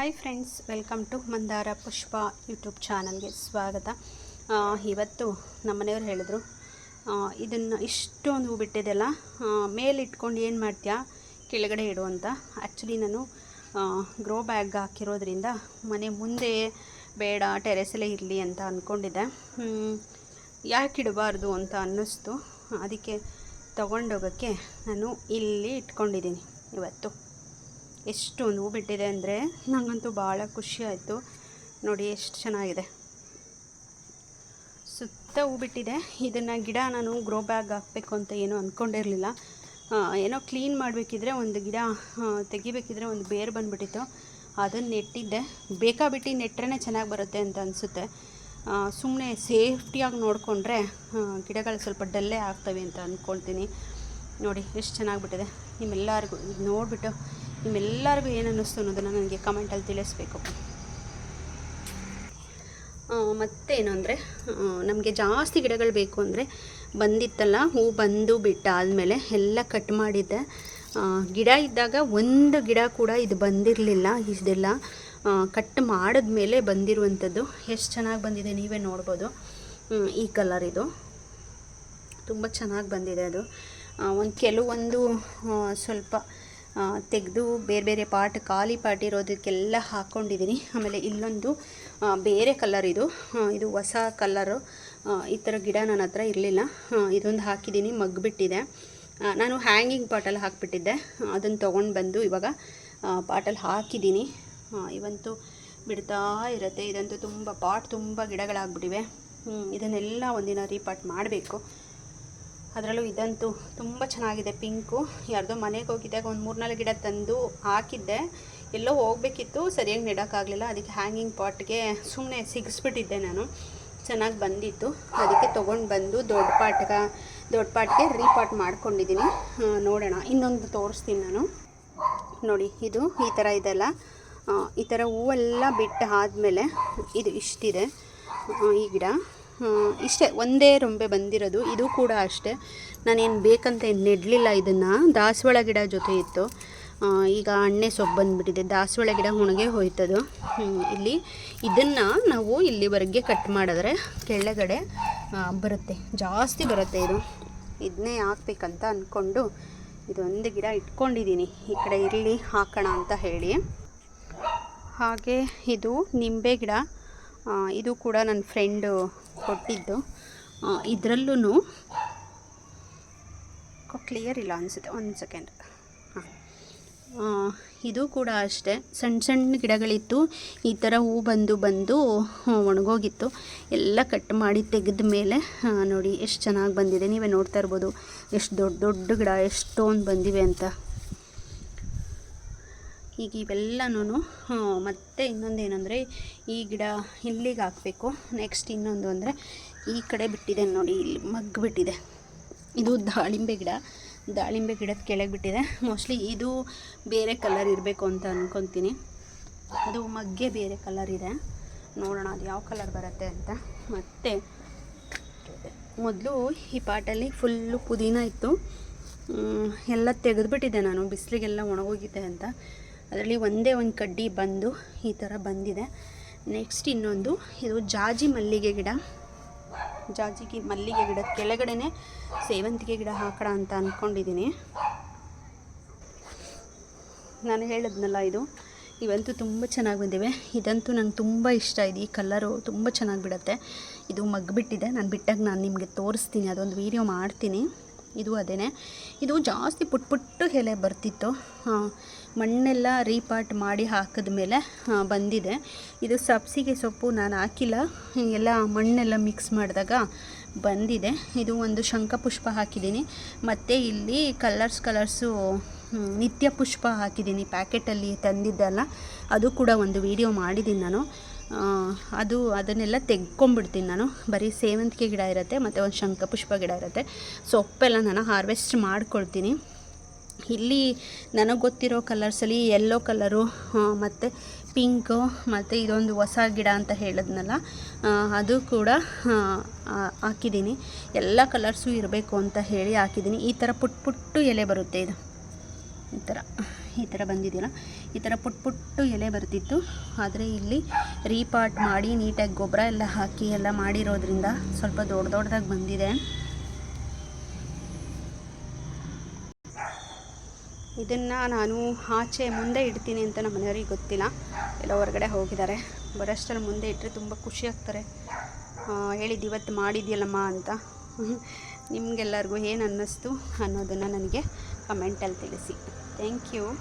Hi friends welcome to Mandara Pushpa YouTube ಚಾನಲ್ಗೆ ಸ್ವಾಗತ. ಇವತ್ತು ನಮ್ಮ ಮನೆಯವ್ರು ಹೇಳಿದ್ರು ಇದನ್ನು ಇಷ್ಟೊಂದು ಹೂ ಬಿಟ್ಟಿದೆಲ್ಲ ಮೇಲೆ ಇಟ್ಕೊಂಡು ಏನು ಮಾಡ್ತೀಯಾ? ಕೆಳಗಡೆ ಇಡು ಅಂತ. ಆ್ಯಕ್ಚುಲಿ ನಾನು ಗ್ರೋ ಬ್ಯಾಗ್ ಹಾಕಿರೋದ್ರಿಂದ ಮನೆ ಮುಂದೆ ಬೇಡ ಟೆರೆಸಲ್ಲೇ ಇರಲಿ ಅಂತ ಅಂದ್ಕೊಂಡಿದ್ದೆ ಯಾಕೆ ಇಡಬಾರ್ದು ಅಂತ ಅನ್ನಿಸ್ತು. ಅದಕ್ಕೆ ತಗೊಂಡೋಗೋಕ್ಕೆ ನಾನು ಇಲ್ಲಿ ಇಟ್ಕೊಂಡಿದ್ದೀನಿ ಇವತ್ತು. ಎಷ್ಟು ಹೂ ಬಿಟ್ಟಿದೆ ಅಂದರೆ ನನಗಂತೂ ಭಾಳ ಖುಷಿ ಆಯಿತು. ನೋಡಿ ಎಷ್ಟು ಚೆನ್ನಾಗಿದೆ. ಸುತ್ತ ಹೂ ಬಿಟ್ಟಿದೆ. ಇದನ್ನು ಗಿಡ ನಾನು ಗ್ರೋ ಬ್ಯಾಗ್ ಹಾಕಬೇಕು ಅಂತ ಏನೂ ಅಂದ್ಕೊಂಡಿರಲಿಲ್ಲ ಏನೋ ಕ್ಲೀನ್ ಮಾಡಬೇಕಿದ್ರೆ ಒಂದು ಗಿಡ ತೆಗಿಬೇಕಿದ್ರೆ ಒಂದು ಬೇರು ಬಂದುಬಿಟ್ಟಿತ್ತು. ಅದನ್ನು ನೆಟ್ಟಿದ್ದೆ. ಬೇಕಾಬಿಟ್ಟು ನೆಟ್ಟರೇ ಚೆನ್ನಾಗಿ ಬರುತ್ತೆ ಅಂತ ಅನಿಸುತ್ತೆ. ಸುಮ್ಮನೆ ಸೇಫ್ಟಿಯಾಗಿ ನೋಡಿಕೊಂಡ್ರೆ ಗಿಡಗಳು ಸ್ವಲ್ಪ ಡಲ್ಲೇ ಆಗ್ತವೆ ಅಂತ ಅಂದ್ಕೊಳ್ತೀನಿ ನೋಡಿ, ಎಷ್ಟು ಚೆನ್ನಾಗಿ ಬಿಟ್ಟಿದೆ. ನಿಮ್ಮೆಲ್ಲರಿಗೂ ಇದು ನೋಡಿಬಿಟ್ಟು ನಿಮ್ಮೆಲ್ಲರಿಗೂ ಏನು ಅನ್ನಿಸ್ತು ಅನ್ನೋದನ್ನು ನನಗೆ ಕಮೆಂಟಲ್ಲಿ ತಿಳಿಸ್ಬೇಕು. ಮತ್ತೇನು ಅಂದರೆ ನಮಗೆ ಜಾಸ್ತಿ ಗಿಡಗಳು ಬೇಕು ಅಂದರೆ ಬಂದಿತ್ತಲ್ಲ, ಹೂ ಬಂದು ಬಿಟ್ಟಾದಮೇಲೆ ಎಲ್ಲ ಕಟ್ ಮಾಡಿದ್ದೆ. ಗಿಡ ಇದ್ದಾಗ ಒಂದು ಗಿಡ ಕೂಡ ಇದು ಬಂದಿರಲಿಲ್ಲ, ಇದೆಲ್ಲ. ಕಟ್ ಮಾಡಿದ್ಮೇಲೆ ಬಂದಿರುವಂಥದ್ದು. ಎಷ್ಟು ಚೆನ್ನಾಗಿ ಬಂದಿದೆ ನೀವೇ ನೋಡ್ಬೋದು. ಈ ಕಲರ್ ಇದು. ತುಂಬ ಚೆನ್ನಾಗಿ ಬಂದಿದೆ ಅದು. ಒಂದು ಕೆಲವೊಂದು ಸ್ವಲ್ಪ ತೆಗೆದು ಬೇರೆ ಬೇರೆ ಪಾರ್ಟ್ ಖಾಲಿ ಪಾರ್ಟ್ ಇರೋದಕ್ಕೆಲ್ಲ ಹಾಕ್ಕೊಂಡಿದ್ದೀನಿ. ಆಮೇಲೆ ಇಲ್ಲೊಂದು ಬೇರೆ ಕಲರ್ ಇದು. ಇದು ಹೊಸ ಕಲ್ಲರು ಈ ಥರ ಗಿಡ ನನ್ನ ಹತ್ರ ಇರಲಿಲ್ಲ. ಇದೊಂದು ಹಾಕಿದ್ದೀನಿ, ಮಗ್ಬಿಟ್ಟಿದೆ. ನಾನು ಹ್ಯಾಂಗಿಂಗ್ ಪಾಟಲ್ಲಿ ಹಾಕಿಬಿಟ್ಟಿದ್ದೆ. ಅದನ್ನು ತೊಗೊಂಡು ಬಂದು ಇವಾಗ ಪಾಟಲ್ಲಿ ಹಾಕಿದ್ದೀನಿ. ಇವಂತೂ ಬಿಡ್ತಾ ಇರುತ್ತೆ. ಇದಂತೂ ತುಂಬ ಪಾಟ್ ತುಂಬ ಗಿಡಗಳಾಗ್ಬಿಟ್ಟಿವೆ. ಇದನ್ನೆಲ್ಲ ಒಂದಿನ ರೀಪಾಟ್ ಮಾಡಬೇಕು. ಅದರಲ್ಲೂ ಇದಂತೂ ತುಂಬ ಚೆನ್ನಾಗಿದೆ ಪಿಂಕು. ಯಾರ್ದೋ ಮನೆಗೆ ಹೋಗಿದ್ದಾಗ ಒಂದು ಮೂರ್ನಾಲ್ಕು ಗಿಡ ತಂದು ಹಾಕಿದ್ದೆ. ಎಲ್ಲೋ ಹೋಗ್ಬೇಕಿತ್ತು, ಸರಿಯಾಗಿ ನೆಡೋಕ್ಕಾಗಲಿಲ್ಲ. ಅದಕ್ಕೆ ಹ್ಯಾಂಗಿಂಗ್ ಪಾಟ್ಗೆ ಸುಮ್ಮನೆ ಸಿಗಿಸ್ಬಿಟ್ಟಿದ್ದೆ ನಾನು. ಚೆನ್ನಾಗಿ ಬಂದಿತ್ತು. ಅದಕ್ಕೆ ತೊಗೊಂಡು ಬಂದು ದೊಡ್ಡ ಪಾಟ್ಗ, ದೊಡ್ಡ ಪಾಟ್ಗೆ ರೀಪಾಟ್ ಮಾಡ್ಕೊಂಡಿದ್ದೀನಿ ನೋಡೋಣ. ಇನ್ನೊಂದು ತೋರಿಸ್ತೀನಿ ನಾನು. ನೋಡಿ, ಇದು ಈ ಥರ ಇದೆಲ್ಲ. ಈ ಥರ ಹೂವೆಲ್ಲ ಬಿಟ್ಟು ಆದಮೇಲೆ ಇದು ಇಷ್ಟಿದೆ. ಈ ಗಿಡ. ಇಷ್ಟೇ, ಒಂದೇ ರೊಂಬೆ ಬಂದಿರೋದು. ಇದು ಕೂಡ ಅಷ್ಟೇ. ನಾನೇನು ಬೇಕಂತ ಏನು ನೆಡಲಿಲ್ಲ ಇದನ್ನು. ದಾಸವಾಳ ಗಿಡ ಜೊತೆ ಇತ್ತು. ಈಗ ಅಣ್ಣೆ ಸೊಪ್ಪು ಬಂದುಬಿಟ್ಟಿದೆ. ದಾಸವಾಳ ಗಿಡ ಒಣಗೆ ಹೋಯ್ತದು. ಇಲ್ಲಿ ಇದನ್ನು ನಾವು ಇಲ್ಲಿವರೆಗೆ ಕಟ್ ಮಾಡಿದ್ರೆ ಕೆಳಗಡೆ ಬರುತ್ತೆ. ಜಾಸ್ತಿ ಬರುತ್ತೆ ಇದು. ಇದನ್ನೇ ಹಾಕ್ಬೇಕಂತ ಅಂದ್ಕೊಂಡು ಇದೊಂದು ಗಿಡ ಇಟ್ಕೊಂಡಿದ್ದೀನಿ ಈ ಕಡೆ ಇರಲಿ, ಹಾಕೋಣ ಅಂತ ಹೇಳಿ. ಹಾಗೆ ಇದು ನಿಂಬೆ ಗಿಡ. ಇದು ಕೂಡ ನನ್ನ ಫ್ರೆಂಡು ಕೊಟ್ಟಿದ್ದು. ಇದರಲ್ಲೂ ಕ್ಲಿಯರ್ ಇಲ್ಲ ಅನಿಸುತ್ತೆ. ಒಂದು ಸೆಕೆಂಡ್ ಹಾಂ. ಇದು ಕೂಡ ಅಷ್ಟೇ. ಸಣ್ಣ ಸಣ್ಣ ಗಿಡಗಳಿತ್ತು. ಈ ಥರ ಹೂ ಬಂದು ಬಂದು ಒಣಗೋಗಿತ್ತು. ಎಲ್ಲ ಕಟ್ ಮಾಡಿ ತೆಗೆದ ಮೇಲೆ ನೋಡಿ, ಎಷ್ಟು ಚೆನ್ನಾಗಿ ಬಂದಿದೆ. ನೀವೇ ನೋಡ್ತಾ ಇರ್ಬೋದು. ಎಷ್ಟು ದೊಡ್ಡ ದೊಡ್ಡ ಗಿಡ, ಎಷ್ಟೊಂದು ಬಂದಿವೆ ಅಂತ. ಈಗ ಇವೆಲ್ಲನೂ ಮತ್ತೆ ಇನ್ನೊಂದು ಏನಂದರೆ ಈ ಗಿಡ ಇಲ್ಲಿಗೆ ಹಾಕಬೇಕು. ನೆಕ್ಸ್ಟ್ ಇನ್ನೊಂದು ಅಂದರೆ ಈ ಕಡೆ ಬಿಟ್ಟಿದೆ ನೋಡಿ, ಇಲ್ಲಿ ಮಗ್ಗು ಬಿಟ್ಟಿದೆ. ಇದು ದಾಳಿಂಬೆ ಗಿಡ. ದಾಳಿಂಬೆ ಗಿಡದ ಕೆಳಗೆ ಬಿಟ್ಟಿದೆ. ಮೋಸ್ಟ್ಲಿ ಇದು ಬೇರೆ ಕಲರ್ ಇರಬೇಕು ಅಂತ ಅಂದ್ಕೊತೀನಿ ಅದು ಮಗ್ಗೆ ಬೇರೆ ಕಲರ್ ಇದೆ. ನೋಡೋಣ ಅದು ಯಾವ ಕಲರ್ ಬರುತ್ತೆ ಅಂತ. ಮತ್ತು ಮೊದಲು ಈ ಪಾಟಲ್ಲಿ ಫುಲ್ಲು ಪುದೀನ ಇತ್ತು. ಎಲ್ಲ ತೆಗೆದುಬಿಟ್ಟಿದ್ದೆ ನಾನು. ಬಿಸಿಲಿಗೆಲ್ಲ ಒಣಗೋಗಿದೆ ಅಂತ. ಅದರಲ್ಲಿ ಒಂದೇ ಒಂದು ಕಡ್ಡಿ ಬಂದು ಈ ಥರ ಬಂದಿದೆ. ನೆಕ್ಸ್ಟ್ ಇನ್ನೊಂದು, ಇದು ಜಾಜಿ ಮಲ್ಲಿಗೆ ಗಿಡ. ಜಾಜಿಗೆ ಮಲ್ಲಿಗೆ ಗಿಡ ಕೆಳಗಡೆ ಸೇವಂತಿಗೆ ಗಿಡ ಹಾಕೋಣ ಅಂತ ಅಂದ್ಕೊಂಡಿದ್ದೀನಿ ನಾನು ಹೇಳಿದ್ನಲ್ಲ ಇದು, ಇವಂತೂ ತುಂಬ ಚೆನ್ನಾಗಿ ಬಂದಿವೆ. ಇದಂತೂ ನಂಗೆ ತುಂಬ ಇಷ್ಟ. ಇದೆ ಈ ಕಲರು ತುಂಬ ಚೆನ್ನಾಗಿ ಬಿಡುತ್ತೆ. ಇದು ಮಗ್ಬಿಟ್ಟಿದೆ. ನಾನು ಬಿಟ್ಟಾಗ ನಾನು ನಿಮಗೆ ತೋರಿಸ್ತೀನಿ. ಅದೊಂದು ವೀಡಿಯೋ ಮಾಡ್ತೀನಿ. ಇದು ಅದೇ ಇದು ಜಾಸ್ತಿ ಪುಟ್ ಪುಟ್ಟು ಎಲೆ ಬರ್ತಿತ್ತು. ಮಣ್ಣೆಲ್ಲ ರೀಪಾಟ್ ಮಾಡಿ ಹಾಕಿದ ಮೇಲೆ ಬಂದಿದೆ. ಇದು ಸಬ್ಸಿಗೆ ಸೊಪ್ಪು ನಾನು ಹಾಕಿಲ್ಲ. ಎಲ್ಲ ಮಣ್ಣೆಲ್ಲ ಮಿಕ್ಸ್ ಮಾಡಿದಾಗ ಬಂದಿದೆ. ಇದು ಒಂದು ಶಂಖಪುಷ್ಪ ಹಾಕಿದ್ದೀನಿ. ಮತ್ತು ಇಲ್ಲಿ ಕಲರ್ಸ್ ಕಲರ್ಸು ನಿತ್ಯ ಪುಷ್ಪ ಹಾಕಿದ್ದೀನಿ. ಪ್ಯಾಕೆಟಲ್ಲಿ ತಂದಿದ್ದಲ್ಲ. ಅದು ಕೂಡ ಒಂದು ವಿಡಿಯೋ ಮಾಡಿದ್ದೀನಿ ನಾನು. ಅದು ಅದನ್ನೆಲ್ಲ ತೆಗ್ಕೊಂಬಿಡ್ತೀನಿ ನಾನು. ಬರೀ ಸೇವಂತಿಗೆ ಗಿಡ ಇರುತ್ತೆ, ಮತ್ತು ಒಂದು ಶಂಖಪುಷ್ಪ ಗಿಡ ಇರುತ್ತೆ. ಸೊಪ್ಪೆಲ್ಲ ನಾನು ಹಾರ್ವೆಸ್ಟ್ ಮಾಡ್ಕೊಳ್ತೀನಿ. ಇಲ್ಲಿ ನನಗೆ ಗೊತ್ತಿರೋ ಕಲರ್ಸಲ್ಲಿ ಯೆಲ್ಲೋ ಕಲರು ಮತ್ತು ಪಿಂಕು ಮತ್ತು ಇದೊಂದು ಹೊಸ ಗಿಡ ಅಂತ ಹೇಳಿದ್ನಲ್ಲ ಅದು ಕೂಡ ಹಾಕಿದ್ದೀನಿ. ಎಲ್ಲ ಕಲರ್ಸು ಇರಬೇಕು ಅಂತ ಹೇಳಿ ಹಾಕಿದ್ದೀನಿ. ಈ ಥರ ಪುಟ್ ಪುಟ್ಟು ಎಲೆ ಬರುತ್ತೆ ಇದು. ಈ ಥರ ಈ ಥರ ಬಂದಿದೆಯಲ್ಲ, ಈ ಥರ ಪುಟ್ ಪುಟ್ಟು ಎಲೆ ಬರ್ತಿತ್ತು. ಆದರೆ ಇಲ್ಲಿ ರೀಪಾಟ್ ಮಾಡಿ ನೀಟಾಗಿ ಗೊಬ್ಬರ ಎಲ್ಲ ಹಾಕಿ ಎಲ್ಲ ಮಾಡಿರೋದ್ರಿಂದ ಸ್ವಲ್ಪ ದೊಡ್ಡ ದೊಡ್ಡದಾಗಿ ಬಂದಿದೆ. ಇದನ್ನು ನಾನು ಆಚೆ ಮುಂದೆ ಇಡ್ತೀನಿ ಅಂತ ನಮ್ಮ ಮನೆಯವ್ರಿಗೆ ಗೊತ್ತಿಲ್ಲ. ಎಲ್ಲ ಹೊರಗಡೆ ಹೋಗಿದ್ದಾರೆ. ಬರೋಷ್ಟರಲ್ಲಿ ಮುಂದೆ ಇಟ್ಟರೆ ತುಂಬ ಖುಷಿ ಆಗ್ತಾರೆ. ಹೇಳಿದ್ದು ಇವತ್ತು ಮಾಡಿದ್ಯಲ್ಲಮ್ಮ ಅಂತ. ನಿಮಗೆಲ್ಲರಿಗೂ ಏನು ಅನ್ನಿಸ್ತು ಅನ್ನೋದನ್ನು ನನಗೆ ಕಮೆಂಟಲ್ಲಿ ತಿಳಿಸಿ. Thank you.